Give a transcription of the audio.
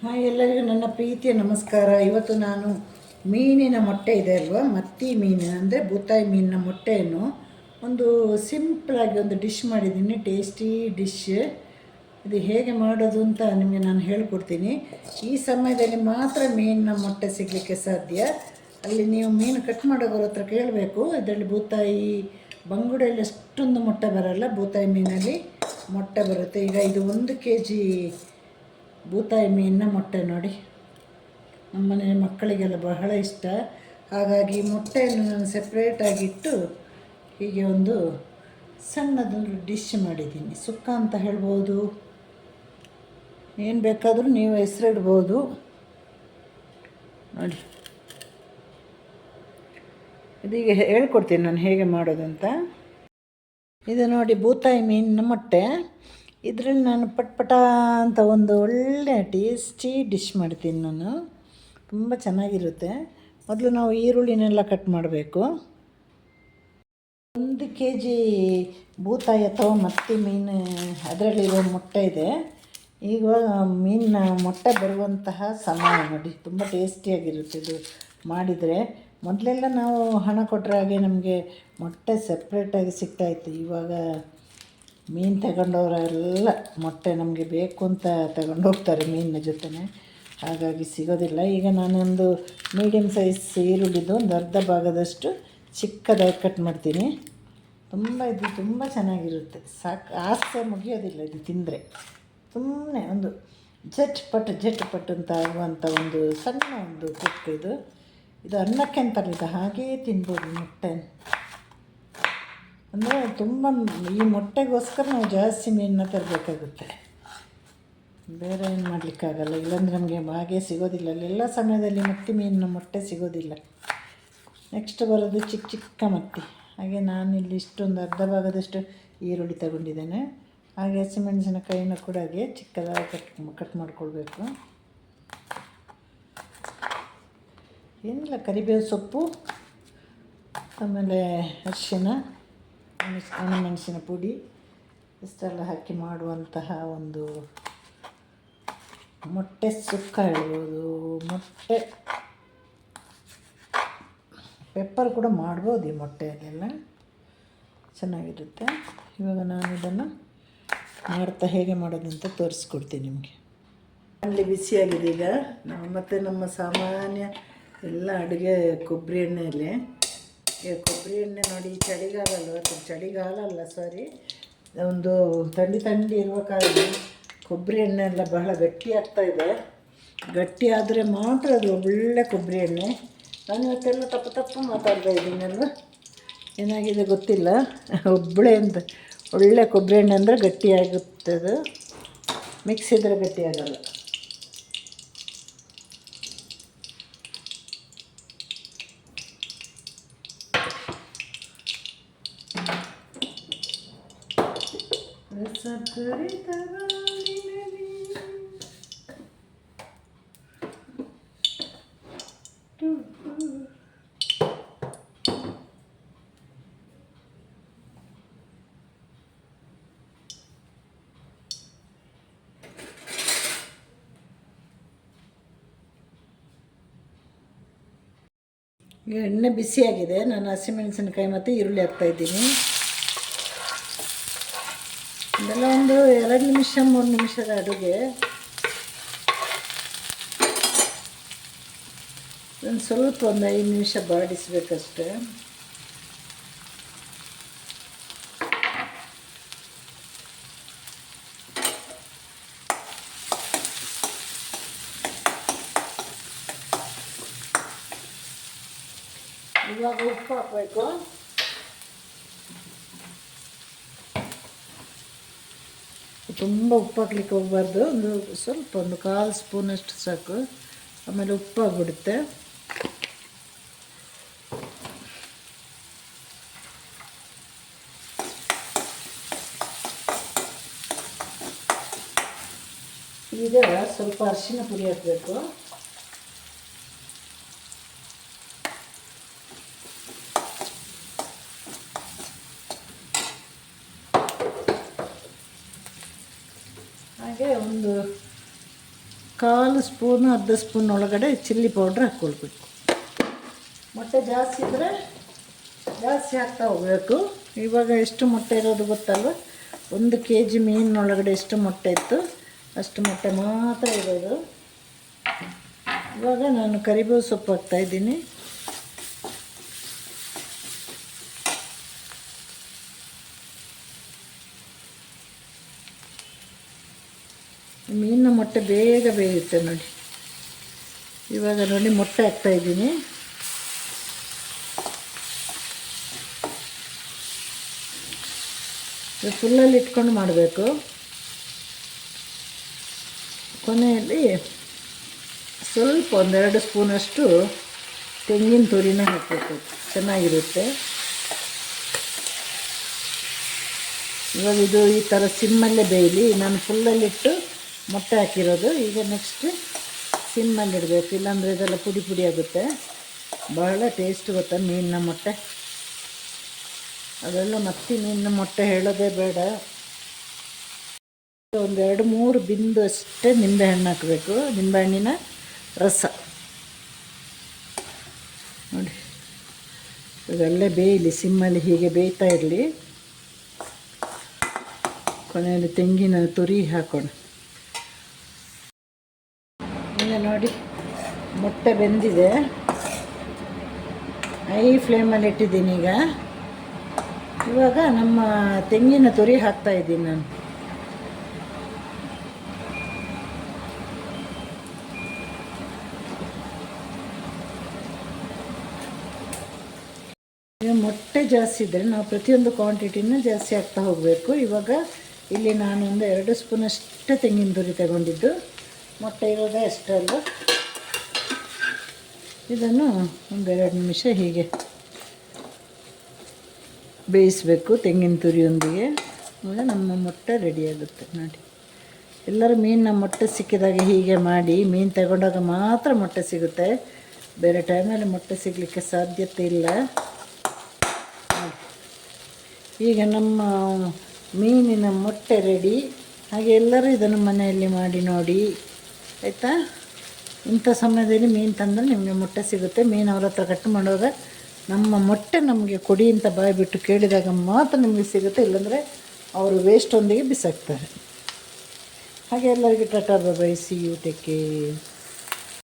Hi, ಎಲ್ಲರಿಗೂ ನನ್ನ ಪ್ರೀತಿಯ ನಮಸ್ಕಾರ. ಇವತ್ತು ನಾನು ಮೀನಿನ ಮೊಟ್ಟೆ ಇದೆ ಅಲ್ವಾ? ಮತ್ತಿ ಮೀನಿನ ಅಂದರೆ ಬೂತಾಯಿ ಮೀನಿನ ಮೊಟ್ಟೆಯನ್ನು ಒಂದು ಸಿಂಪಲಾಗಿ ಒಂದು ಡಿಶ್ ಮಾಡಿದ್ದೀನಿ ಟೇಸ್ಟಿ ಡಿಶ್ ಇದು ಹೇಗೆ ಮಾಡೋದು ಅಂತ ನಿಮಗೆ ನಾನು ಹೇಳ್ಕೊಡ್ತೀನಿ. ಈ ಸಮಯದಲ್ಲಿ ಮಾತ್ರ ಮೀನಿನ ಮೊಟ್ಟೆ ಸಿಗಲಿಕ್ಕೆ ಸಾಧ್ಯ. ಅಲ್ಲಿ ನೀವು ಮೀನು ಕಟ್ ಮಾಡೋದ್ರ ಹತ್ರ ಕೇಳಬೇಕು. ಇದರಲ್ಲಿ ಬೂತಾಯಿ ಬಂಗುಡೆಯಲ್ಲಿ ಅಷ್ಟೊಂದು ಮೊಟ್ಟೆ ಬರಲ್ಲ. ಬೂತಾಯಿ ಮೀನಲ್ಲಿ ಮೊಟ್ಟೆ ಬರುತ್ತೆ. ಈಗ ಇದು ಒಂದು ಕೆ ಜಿ ಬೂತಾಯಿ ಮೀನಿನ ಮೊಟ್ಟೆ ನೋಡಿ. ನಮ್ಮನೆ ಮಕ್ಕಳಿಗೆಲ್ಲ ಬಹಳ ಇಷ್ಟ. ಹಾಗಾಗಿ ಮೊಟ್ಟೆಯನ್ನು ನಾನು ಸೆಪ್ರೇಟಾಗಿಟ್ಟು ಹೀಗೆ ಒಂದು ಸಣ್ಣದೊಂದು ಡಿಶ್ ಮಾಡಿದ್ದೀನಿ. ಸುಕ್ಕ ಅಂತ ಹೇಳ್ಬೋದು. ಏನು ಬೇಕಾದರೂ ನೀವು ಹೆಸರಿಡ್ಬೋದು. ನೋಡಿ. ಇದೀಗ ಹೇಳ್ಕೊಡ್ತೀನಿ ನಾನು ಹೇಗೆ ಮಾಡೋದು ಅಂತ ಇದು ನೋಡಿ ಬೂತಾಯಿ ಮೀನಿನ ಮೊಟ್ಟೆ. ಇದರಲ್ಲಿ ನಾನು ಪಟ್ಪಟ ಅಂತ ಒಂದು ಒಳ್ಳೆ ಟೇಸ್ಟಿ ಡಿಶ್ ಮಾಡ್ತೀನಿ ನಾನು. ತುಂಬ ಚೆನ್ನಾಗಿರುತ್ತೆ. ಮೊದಲು ನಾವು ಈರುಳ್ಳಿನೆಲ್ಲ ಕಟ್ ಮಾಡಬೇಕು. ಒಂದು ಕೆ ಜಿ ಬೂತಾಯಿ ಅಥವಾ ಮತ್ತಿ ಮೀನು, ಅದರಲ್ಲಿರೋ ಮೊಟ್ಟೆ ಇದೆ. ಈಗ ಮೀನಿನ ಮೊಟ್ಟೆ ಬರುವಂತಹ ಸಮಯ ನೋಡಿ. ತುಂಬ ಟೇಸ್ಟಿಯಾಗಿರುತ್ತೆ ಇದು ಮಾಡಿದರೆ. ಮೊದಲೆಲ್ಲ ನಾವು ಹಣ ಕೊಟ್ಟರೆ ಹಾಗೆ ನಮಗೆ ಮೊಟ್ಟೆ ಸಪ್ರೇಟಾಗಿ ಸಿಗ್ತಾಯಿತ್ತು ಇವಾಗ ಮೀನು ತಗೊಂಡವರೆಲ್ಲ ಮೊಟ್ಟೆ ನಮಗೆ ಬೇಕು ಅಂತ ತಗೊಂಡು ಹೋಗ್ತಾರೆ ಮೀನಿನ ಜೊತೆನೆ. ಹಾಗಾಗಿ ಸಿಗೋದಿಲ್ಲ. ಈಗ ನಾನೊಂದು ಮೀಡಿಯಮ್ ಸೈಜ್ ಈರುಳ್ಳಿದು ಒಂದು ಅರ್ಧ ಭಾಗದಷ್ಟು ಚಿಕ್ಕದಾಗಿ ಕಟ್ ಮಾಡ್ತೀನಿ. ತುಂಬ ಇದು ತುಂಬ ಚೆನ್ನಾಗಿರುತ್ತೆ. ಸಾಕು, ಆಸೆ ಮುಗಿಯೋದಿಲ್ಲ ಇದು ತಿಂದರೆ. ಸುಮ್ಮನೆ ಒಂದು ಜಟ್ ಪಟ್ ಜಟ್ ಪಟ್ ಅಂತ ಆಗುವಂಥ ಒಂದು ಸಣ್ಣ ಒಂದು ಕುಕ್ ಇದು. ಇದು ಅನ್ನಕ್ಕೆ ಅಂತ ಹಾಗೇ ತಿನ್ಬೋದು ಮೊಟ್ಟೆ. ಅಂದರೆ ತುಂಬ ಈ ಮೊಟ್ಟೆಗೋಸ್ಕರ ನಾವು ಜಾಸ್ತಿ ಮೀನನ್ನ ತರಬೇಕಾಗುತ್ತೆ. ಬೇರೆ ಏನು ಮಾಡಲಿಕ್ಕಾಗಲ್ಲ. ಇಲ್ಲಾಂದ್ರೆ ನಮಗೆ ಹಾಗೆ ಸಿಗೋದಿಲ್ಲ. ಎಲ್ಲ ಸಮಯದಲ್ಲಿ ಮತ್ತಿ ಮೀನಿನ ಮೊಟ್ಟೆ ಸಿಗೋದಿಲ್ಲ. ನೆಕ್ಸ್ಟ್ ಬರೋದು ಚಿಕ್ಕ ಚಿಕ್ಕ ಮತ್ತಿ. ಹಾಗೆ ನಾನು ಇಲ್ಲಿ ಇಷ್ಟೊಂದು ಅರ್ಧ ಭಾಗದಷ್ಟು ಈರುಳ್ಳಿ ತಗೊಂಡಿದ್ದೇನೆ. ಹಾಗೆ ಹಸಿಮೆಣಸಿನಕಾಯಿನ ಕೂಡ ಹಾಗೆ ಚಿಕ್ಕದಾಗಿ ಕಟ್ ಕಟ್ ಮಾಡಿಕೊಳ್ಬೇಕು. ಏನಿಲ್ಲ, ಕರಿಬೇವು ಸೊಪ್ಪು, ಆಮೇಲೆ ಅರಿಶಿನ. ಮೆಣಸ್ ಒಣಮೆಣಸಿನ ಪುಡಿ. ಇಷ್ಟೆಲ್ಲ ಹಾಕಿ ಮಾಡುವಂತಹ ಒಂದು ಮೊಟ್ಟೆ ಸುಕ್ಕ ಹೇಳ್ಬೋದು. ಮೊಟ್ಟೆ ಪೆಪ್ಪರ್ ಕೂಡ ಮಾಡ್ಬೋದು ಈ ಮೊಟ್ಟೆಯಲ್ಲೆಲ್ಲ. ಚೆನ್ನಾಗಿರುತ್ತೆ. ಇವಾಗ ನಾನು ಇದನ್ನು ಮಾಡ್ತಾ ಹೇಗೆ ಮಾಡೋದು ಅಂತ ತೋರಿಸ್ಕೊಡ್ತೀನಿ ನಿಮಗೆ. ಅಲ್ಲಿ ಬಿಸಿಯಾಗಿದೆ ಈಗ. ನಾವು ಮತ್ತು ನಮ್ಮ ಸಾಮಾನ್ಯ ಎಲ್ಲ ಅಡುಗೆ ಕೊಬ್ಬರಿ ಎಣ್ಣೆಯಲ್ಲಿ ಈಗ ಕೊಬ್ಬರಿ ಎಣ್ಣೆ ನೋಡಿ ಚಳಿಗಾಲ ಅಲ್ವಾ ಚಳಿಗಾಲ ಅಲ್ಲ ಸಾರಿ ಒಂದು ಥಂಡಿ ತಂಡಿ ಇರುವ ಕಾರಣ ಕೊಬ್ಬರಿ ಎಣ್ಣೆ ಎಲ್ಲ ಬಹಳ ಗಟ್ಟಿ ಆಗ್ತಾ ಇದೆ. ಗಟ್ಟಿ ಆದರೆ ಮಾತ್ರ ಅದು ಒಳ್ಳೆ ಕೊಬ್ಬರಿ ಎಣ್ಣೆ. ನಾನು ಇವತ್ತೆಲ್ಲ ತಪ್ಪು ತಪ್ಪು ಮಾತಾಡ್ತಾ ಇದ್ದೀನಲ್ವ ಏನಾಗಿದೆ ಗೊತ್ತಿಲ್ಲ. ಒಬ್ಬಳೆ ಅಂತ, ಒಳ್ಳೆ ಕೊಬ್ಬರಿ ಎಣ್ಣೆ ಅಂದರೆ ಗಟ್ಟಿಯಾಗುತ್ತದೆ ಮಿಕ್ಸ್ ಇದ್ದರೆ ಗಟ್ಟಿಯಾಗಲ್ಲ ಎಣ್ಣೆ ಬಿಸಿಯಾಗಿದೆ. ನಾನು ಹಸಿಮೆಣಸಿನಕಾಯಿ ಮತ್ತು ಈರುಳ್ಳಿ ಹಾಕ್ತಾಯಿದ್ದೀನಿ ಇದೆಲ್ಲ ಒಂದು ಎರಡು ನಿಮಿಷ, ಮೂರು ನಿಮಿಷದ ಅಡುಗೆ. ಒಂದು ಸ್ವಲ್ಪ ಒಂದು ಐದು ನಿಮಿಷ ಬಾಡಿಸ್ಬೇಕಷ್ಟೆ. ಇವಾಗ ಉಪ್ಪು ಹಾಕಬೇಕು. ತುಂಬ ಉಪ್ಪು ಹಾಕ್ಲಿಕ್ಕೆ ಹೋಗ್ಬಾರ್ದು. ಒಂದು ಸ್ವಲ್ಪ ಒಂದು ಕಾಲು ಸ್ಪೂನಷ್ಟು ಸಾಕು. ಆಮೇಲೆ ಉಪ್ಪಾಗ್ಬಿಡುತ್ತೆ. ಈಗ ಸ್ವಲ್ಪ ಅರಿಶಿನ ಪುಡಿ ಹಾಕಬೇಕು. ಹಾಗೆ ಒಂದು ಕಾಲು ಸ್ಪೂನು, ಅರ್ಧ ಸ್ಪೂನ್ ಒಳಗಡೆ ಚಿಲ್ಲಿ ಪೌಡ್ರ್ ಹಾಕ್ಕೊಳ್ಬೇಕು. ಮೊಟ್ಟೆ ಜಾಸ್ತಿ ಇದ್ದರೆ ಜಾಸ್ತಿ ಹಾಕ್ತಾ ಹೋಗಬೇಕು. ಇವಾಗ ಎಷ್ಟು ಮೊಟ್ಟೆ ಇರೋದು ಗೊತ್ತಲ್ವ? ಒಂದು ಕೆ ಜಿ ಮೀನಿನೊಳಗಡೆ ಎಷ್ಟು ಮೊಟ್ಟೆ ಇತ್ತು? ಅಷ್ಟು ಮೊಟ್ಟೆ ಮಾತ್ರ ಇರೋದು. ಇವಾಗ ನಾನು ಕರಿಬೇವು ಸೊಪ್ಪು ಹಾಕ್ತಾಯಿದ್ದೀನಿ ಮೀನಿನ ಮೊಟ್ಟೆ ಬೇಗ ಬೇಯುತ್ತೆ ನೋಡಿ. ಇವಾಗ ನೋಡಿ ಮೊಟ್ಟೆ ಹಾಕ್ತಾಯಿದ್ದೀನಿ ಫುಲ್ಲಲ್ಲಿ ಇಟ್ಕೊಂಡು ಮಾಡಬೇಕು. ಕೊನೆಯಲ್ಲಿ ಸ್ವಲ್ಪ ಒಂದೆರಡು ಸ್ಪೂನಷ್ಟು ತೆಂಗಿನ ತುರಿನ ಹಾಕಬೇಕು. ಚೆನ್ನಾಗಿರುತ್ತೆ. ಇವಾಗ ಇದು ಈ ಥರ ಸಿಮ್ಮಲ್ಲೇ ಬೇಯಲಿ. ನಾನು ಫುಲ್ಲಲ್ಲಿಟ್ಟು ಮೊಟ್ಟೆ ಹಾಕಿರೋದು. ಈಗ ನೆಕ್ಸ್ಟ್ ಸಿಮ್ಮಲ್ಲಿ ಇಡಬೇಕು ಇಲ್ಲಾಂದರೆ ಇದೆಲ್ಲ ಪುಡಿ ಪುಡಿ ಆಗುತ್ತೆ. ಬಹಳ ಟೇಸ್ಟ್ ಗೊತ್ತಾ ಮೀನಿನ ಮೊಟ್ಟೆ? ಅದೆಲ್ಲ ಮತ್ತೆ ಮೀನಿನ ಮೊಟ್ಟೆ ಹೇಳೋದೇ ಬೇಡ. ಒಂದು ಎರಡು ಮೂರು ಬಿಂದು ಅಷ್ಟೇ ನಿಂಬೆಹಣ್ಣು ಹಾಕಬೇಕು. ನಿಂಬೆಹಣ್ಣಿನ ರಸ. ನೋಡಿ. ಇದೆಲ್ಲ ಬೇಯಲಿ, ಸಿಮ್ಮಲ್ಲಿ ಹೀಗೆ ಬೇಯ್ತಾ ಇರಲಿ. ಕೊನೆಯಲ್ಲಿ ತೆಂಗಿನ ತುರಿ ಹಾಕೋಣ ಈಗ ನೋಡಿ ಮೊಟ್ಟೆ ಬೆಂದಿದೆ. ಹೈ ಫ್ಲೇಮಲ್ಲಿ ಇಟ್ಟಿದ್ದೀನಿ ಈಗ. ಇವಾಗ ನಮ್ಮ ತೆಂಗಿನ ತುರಿ ಹಾಕ್ತಾ ಇದ್ದೀನಿ ನಾನು. ಮೊಟ್ಟೆ ಜಾಸ್ತಿ ಇದ್ದರೆ ನಾವು ಪ್ರತಿಯೊಂದು ಕ್ವಾಂಟಿಟಿನೂ ಜಾಸ್ತಿ ಆಗ್ತಾ ಹೋಗಬೇಕು. ಇವಾಗ ಇಲ್ಲಿ ನಾನೊಂದು ಎರಡು ಸ್ಪೂನ್ ಅಷ್ಟೇ ತೆಂಗಿನ ತುರಿ ತಗೊಂಡಿದ್ದು. ಮೊಟ್ಟೆ ಇವಾಗ ಅಷ್ಟೇ ಅಲ್ಲ ಇದನ್ನು ಒಂದೆರಡು ನಿಮಿಷ ಹೀಗೆ ಬೇಯಿಸಬೇಕು ತೆಂಗಿನ ತುರಿಯೊಂದಿಗೆ. ಆಗ ನಮ್ಮ ಮೊಟ್ಟೆ ರೆಡಿಯಾಗುತ್ತೆ ನೋಡಿ. ಎಲ್ಲರೂ ಮೀನಿನ ಮೊಟ್ಟೆ ಸಿಕ್ಕಿದಾಗ ಹೀಗೆ ಮಾಡಿ, ಮೀನು ತಗೊಂಡಾಗ ಮಾತ್ರ ಮೊಟ್ಟೆ ಸಿಗುತ್ತೆ. ಬೇರೆ ಟೈಮಲ್ಲಿ ಮೊಟ್ಟೆ ಸಿಗಲಿಕ್ಕೆ ಸಾಧ್ಯತೆ ಇಲ್ಲ. ಈಗ ನಮ್ಮ ಮೀನಿನ ಮೊಟ್ಟೆ ರೆಡಿ ಹಾಗೆ ಎಲ್ಲರೂ ಇದನ್ನು ಮನೆಯಲ್ಲಿ ಮಾಡಿ ನೋಡಿ. ಆಯಿತಾ? ಇಂಥ ಸಮಯದಲ್ಲಿ ಮೀನು ತಂದರೆ ನಿಮಗೆ ಮೊಟ್ಟೆ ಸಿಗುತ್ತೆ. ಮೀನು ಅವ್ರ ಹತ್ರ ಕಟ್ ಮಾಡುವಾಗ ನಮ್ಮ ಮೊಟ್ಟೆ ನಮಗೆ ಕೊಡಿ ಅಂತ ಬಾಯಿ ಬಿಟ್ಟು ಕೇಳಿದಾಗ ಮಾತ್ರ ನಿಮಗೆ ಸಿಗುತ್ತೆ, ಇಲ್ಲಾಂದರೆ ಅವರು ವೇಸ್ಟೊಂದಿಗೆ ಬಿಸಾಕ್ತಾರೆ. ಹಾಗೆ ಎಲ್ಲರಿಗೆ tata bye see you take